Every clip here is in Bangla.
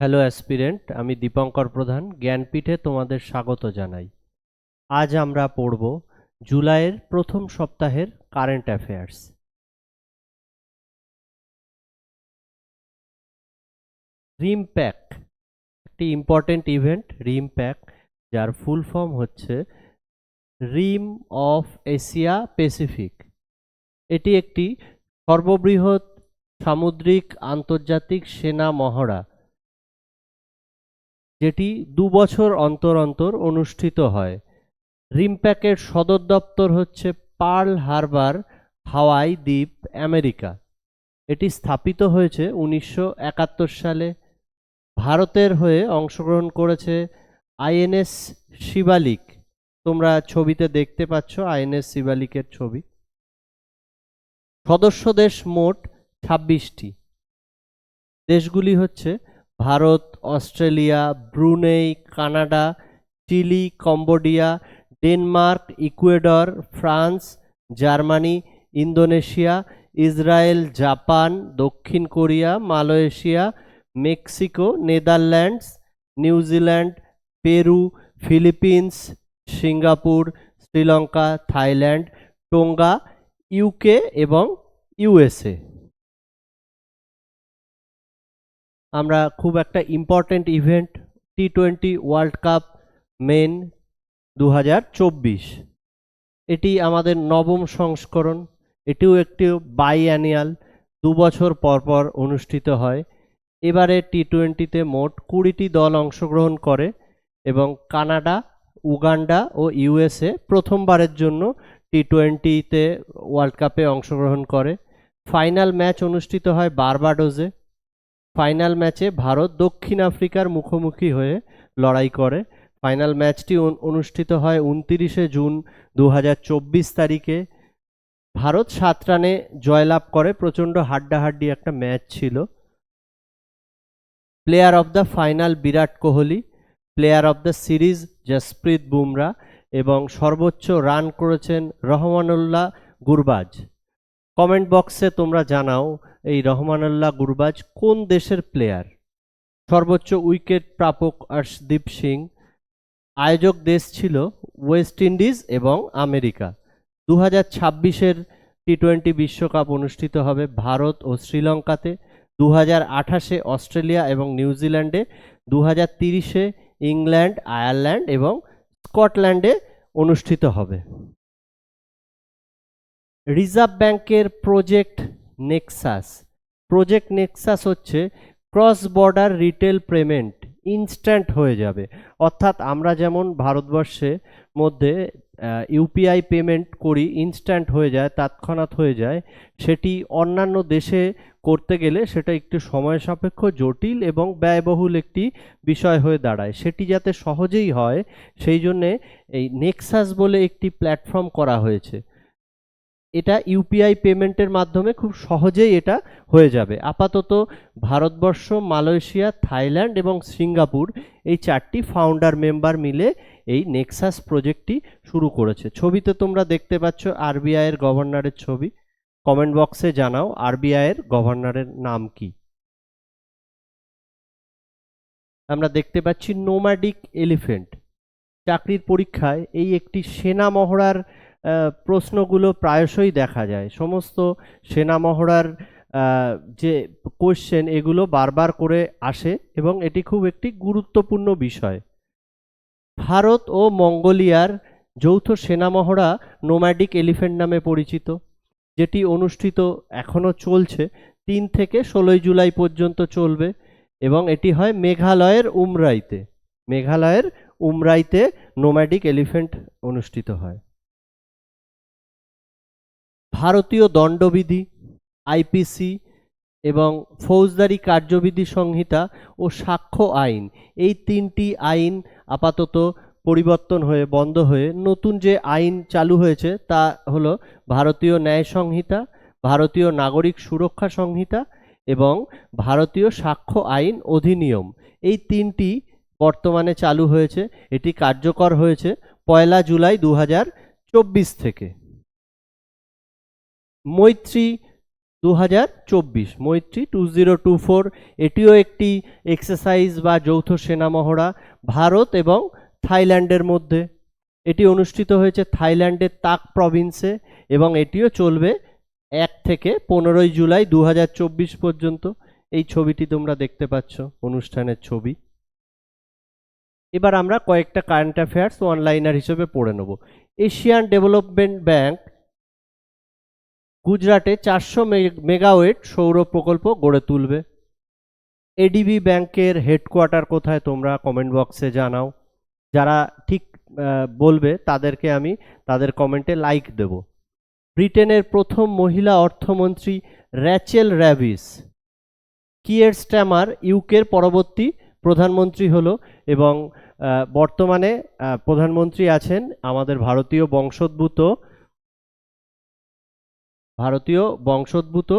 হ্যালো অ্যাসপিরেন্ট আমি দীপঙ্কর প্রধান, জ্ঞানপীঠে তোমাদের স্বাগত জানাই। আজ আমরা পড়ব জুলাইয়ের প্রথম সপ্তাহের কারেন্ট অ্যাফেয়ার্স রিম প্যাক, একটি ইম্পর্টেন্ট ইভেন্ট রিম প্যাক, যার ফুল ফর্ম হচ্ছে রিম অফ এশিয়া প্যাসিফিক। এটি একটি সর্ববৃহৎ সামুদ্রিক আন্তর্জাতিক সেনা মহড়া। যেটি দু বছর অন্তর অন্তর অনুষ্ঠিত হয়। রিমপ্যাকের সদর দপ্তর হচ্ছে পার্ল হারবার, হাওয়াই দ্বীপ, আমেরিকা। এটি স্থাপিত হয়েছে উনিশশো একাত্তর সালে। ভারতের হয়ে অংশগ্রহণ করেছে আইএনএস শিবালিক। তোমরা ছবিতে দেখতে পাচ্ছ আইএনএস শিবালিকের ছবি। সদস্য দেশ মোট ছাব্বিশটি। দেশগুলি হচ্ছে Bharat, Australia, Brunei, Canada, Chile, Cambodia, Denmark, Ecuador, France, Germany, Indonesia, Israel, Japan, দক্ষিণ Korea, Malaysia, Mexico, Netherlands, New Zealand, Peru, Philippines, Singapore, Sri Lanka, Thailand, Tonga, UK এবং ইউএসএ। আমরা খুব একটা important event T twenty world cup men দু হাজার চব্বিশ। এটি আমাদের নবম সংস্করণ, এটিও একটি বাই অ্যানুয়াল দু বছর পর পর অনুষ্ঠিত হয়। এবারে টি টোয়েন্টিতে মোট কুড়িটি দল অংশগ্রহণ করে এবং কানাডা, উগান্ডা ও ইউএসএ প্রথমবারের জন্য টি টোয়েন্টিতে ওয়ার্ল্ড কাপে অংশগ্রহণ করে। ফাইনাল ম্যাচ অনুষ্ঠিত হয় বারবাডোজে ফাইনাল ম্যাচে ভারত দক্ষিণ আফ্রিকার মুখোমুখি হয়ে লড়াই করে। ফাইনাল ম্যাচটি অনু- অনুষ্ঠিত হয় উনতিরিশে জুন দু হাজার চব্বিশ তারিখে। ভারত সাত রানে জয়লাভ করে। প্রচণ্ড হাড্ডাহাড্ডি একটা ম্যাচ ছিল। Player of the final Virat Kohli, player of the series Jasprit Bumrah এবং সর্বোচ্চ রান করেছেন রহমানুল্লাহ গুরবাজ। কমেন্ট বক্সে তোমরা জানাও এই রহমানুল্লাহ গুরবাজ কোন দেশের প্লেয়ার সর্বোচ্চ উইকেট প্রাপক অর্শদীপ সিং, আয়োজক দেশ ছিল ওয়েস্ট ইন্ডিজ এবং আমেরিকা। দু হাজার ছাব্বিশের টি টোয়েন্টি বিশ্বকাপ অনুষ্ঠিত হবে ভারত ও শ্রীলঙ্কাতে দু হাজার আঠাশে অস্ট্রেলিয়া এবং নিউজিল্যান্ডে দু হাজার তিরিশে ইংল্যান্ড, আয়ারল্যান্ড এবং স্কটল্যান্ডে অনুষ্ঠিত হবে। রিজার্ভ ব্যাংকের প্রজেক্ট নেক্সাস প্রজেক্ট নেক্সাস হচ্ছে cross border retail payment instant হয়ে যাবে। অর্থাৎ আমরা যেমন ভারতবর্ষে মধ্যে ইউপিআই পেমেন্ট করি ইনস্ট্যান্ট হয়ে যায়, তৎক্ষণাৎ হয়ে যায়, সেটি অন্যান্য দেশে করতে গেলে সেটা একটু সময় সাপেক্ষ, জটিল এবং ব্যয়বহুল একটি বিষয় হয়ে দাঁড়ায়। সেটি যাতে সহজেই হয়, সেই জন্যে এই নেক্সাস বলে একটি প্ল্যাটফর্ম করা হয়েছে। এটা ইউপিআই পেমেন্টের মাধ্যমে খুব সহজেই এটা হয়ে যাবে। আপাতত ভারতবর্ষ, মালয়েশিয়া, থাইল্যান্ড এবং সিঙ্গাপুর এই চারটি ফাউন্ডার মেম্বার মিলে এই নেক্সাস প্রজেক্টটি শুরু করেছে। ছবিতে তোমরা দেখতে পাচ্ছ আরবিআইয়ের গভর্নরের ছবি। কমেন্ট বক্সে জানাও আরবিআইয়ের গভর্নরের নাম কি। আমরা দেখতে পাচ্ছি নোম্যাডিক এলিফেন্ট চাকরির পরীক্ষায় এই একটি সেনা মহড়ার প্রশ্নগুলো প্রায়শই দেখা যায়। সমস্ত সেনা মহড়ার যে কোশ্চেন এগুলো বারবার করে আসে এবং এটি খুব একটি গুরুত্বপূর্ণ বিষয়। ভারত ও মঙ্গোলিয়ার যৌথ সেনা মহড়া নোম্যাডিক এলিফেন্ট নামে পরিচিত, যেটি অনুষ্ঠিত এখনও চলছে। তিন থেকে ষোলোই জুলাই পর্যন্ত চলবে এবং এটি হয় মেঘালয়ের উমরাইতে। মেঘালয়ের উমরাইতে নোম্যাডিক এলিফেন্ট অনুষ্ঠিত হয়। ভারতীয় দণ্ডবিধি, আইপিসি এবং ফৌজদারি কার্যবিধি সংহিতা ও সাক্ষ্য আইন, এই তিনটি আইন আপাতত পরিবর্তন হয়ে বন্ধ হয়ে নতুন যে আইন চালু হয়েছে তা হলো ভারতীয় ন্যায় সংহিতা, ভারতীয় নাগরিক সুরক্ষা সংহিতা এবং ভারতীয় সাক্ষ্য আইন অধিনিয়ম। এই তিনটি বর্তমানে চালু হয়েছে, এটি কার্যকর হয়েছে পয়লা জুলাই দু হাজার চব্বিশ থেকে। মৈত্রী দু হাজার চব্বিশ, মৈত্রী টু জিরো টু ফোর এটিও একটি এক্সারসাইজ বা যৌথ সেনা মহড়া ভারত এবং থাইল্যান্ডের মধ্যে। এটি অনুষ্ঠিত হয়েছে থাইল্যান্ডের তাক প্রভিন্সে এবং এটিও চলবে এক থেকে পনেরোই জুলাই দু হাজার চব্বিশ পর্যন্ত। এই ছবিটি তোমরা দেখতে পাচ্ছ অনুষ্ঠানের ছবি। এবার আমরা কয়েকটা কারেন্ট অ্যাফেয়ার্স অনলাইনার হিসেবে পড়ে নেব। এশিয়ান ডেভেলপমেন্ট ব্যাংক গুজরাটে চারশো মেগাওয়েট সৌর প্রকল্প গড়ে তুলবে। এডিবি ব্যাংকের হেডকোয়ার্টার কোথায় তোমরা কমেন্ট বক্সে জানাও। যারা ঠিক বলবে তাদেরকে আমি তাদের কমেন্টে লাইক দেব। ব্রিটেনের প্রথম মহিলা অর্থমন্ত্রী র্যাচেল র্যাভিস। কিয়ের স্ট্যামার ইউকের পরবর্তী প্রধানমন্ত্রী হলো এবং বর্তমানে প্রধানমন্ত্রী আছেন আমাদের ভারতীয় বংশোদ্ভূত ভারতীয় বংশোদ্ভূত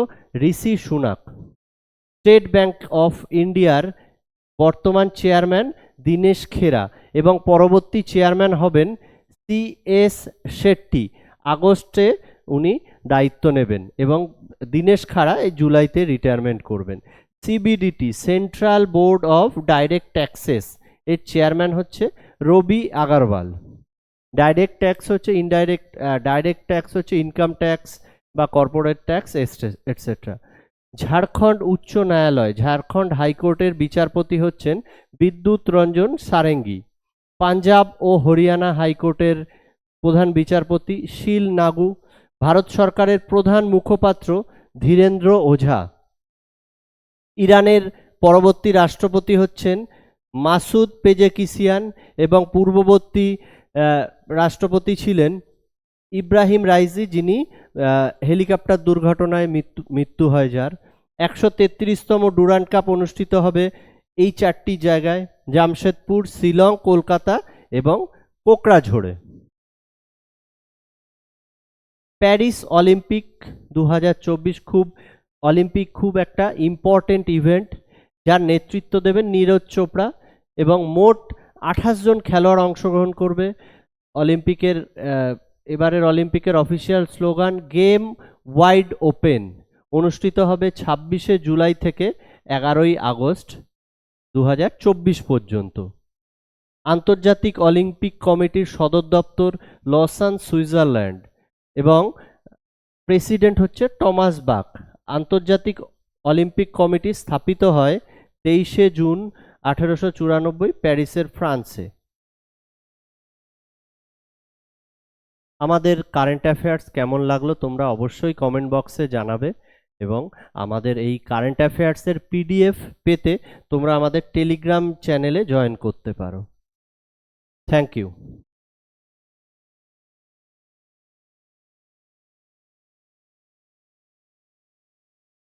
Rishi Sunak. State bank of ইন্ডিয়ার বর্তমান চেয়ারম্যান দীনেশ খেরা এবং পরবর্তী চেয়ারম্যান হবেন সি এস শেট্টি। আগস্টে উনি দায়িত্ব নেবেন এবং দীনেশ খাড়া এই জুলাইতে রিটায়ারমেন্ট করবেন। CBDT central board of direct taxes এর চেয়ারম্যান হচ্ছে রবি আগারওয়াল। ডাইরেক্ট ট্যাক্স হচ্ছে ইনডাইরেক্ট ডাইরেক্ট ট্যাক্স হচ্ছে ইনকাম ট্যাক্স বা কর্পোরেট ট্যাক্স এটসেট্রা ঝাড়খণ্ড উচ্চ ন্যায়ালয়, ঝাড়খণ্ড হাইকোর্টের বিচারপতি হচ্ছেন বিদ্যুৎ রঞ্জন সারেঙ্গি। পাঞ্জাব ও হরিয়ানা হাইকোর্টের প্রধান বিচারপতি শিল নাগু, ভারত সরকারের প্রধান মুখপাত্র ধীরেন্দ্র ওঝা। ইরানের পরবর্তী রাষ্ট্রপতি হচ্ছেন মাসুদ পেজেকিসিয়ান এবং পূর্ববর্তী রাষ্ট্রপতি ছিলেন ইব্রাহিম রাইজি, যিনি হেলিকপ্টার দুর্ঘটনায় মৃত্যু মৃত্যু হয় যার। একশো তেত্রিশতম ডুরান্ড কাপ অনুষ্ঠিত হবে এই চারটি জায়গায়, জামশেদপুর, শিলং, কলকাতা এবং কোকরাঝোড়ে। প্যারিস অলিম্পিক দু হাজার চব্বিশ খুব, অলিম্পিক খুব একটা ইম্পর্টেন্ট ইভেন্ট যার নেতৃত্ব দেবেন নীরজ চোপড়া এবং মোট আঠাশ জন খেলোয়াড় অংশগ্রহণ করবে। অলিম্পিকের এবারের অলিম্পিকের official slogan, game wide open অনুষ্ঠিত হবে ছাব্বিশে জুলাই থেকে এগারোই আগস্ট দু হাজার চব্বিশ পর্যন্ত। আন্তর্জাতিক অলিম্পিক কমিটির সদর দপ্তর লসান, সুইজারল্যান্ড এবং প্রেসিডেন্ট হচ্ছে টমাস বাক। আন্তর্জাতিক অলিম্পিক কমিটি স্থাপিত হয় তেইশে জুন আঠেরোশো চুরানব্বই প্যারিসের ফ্রান্সে। আমাদের কারেন্ট অ্যাফেয়ার্স কেমন লাগল তোমরা অবশ্যই কমেন্ট বক্সে জানাবে এবং আমাদের এই কারেন্ট অ্যাফেয়ার্সের পিডিএফ পেতে তোমরা আমাদের টেলিগ্রাম চ্যানেলে জয়েন করতে পারো। Thank you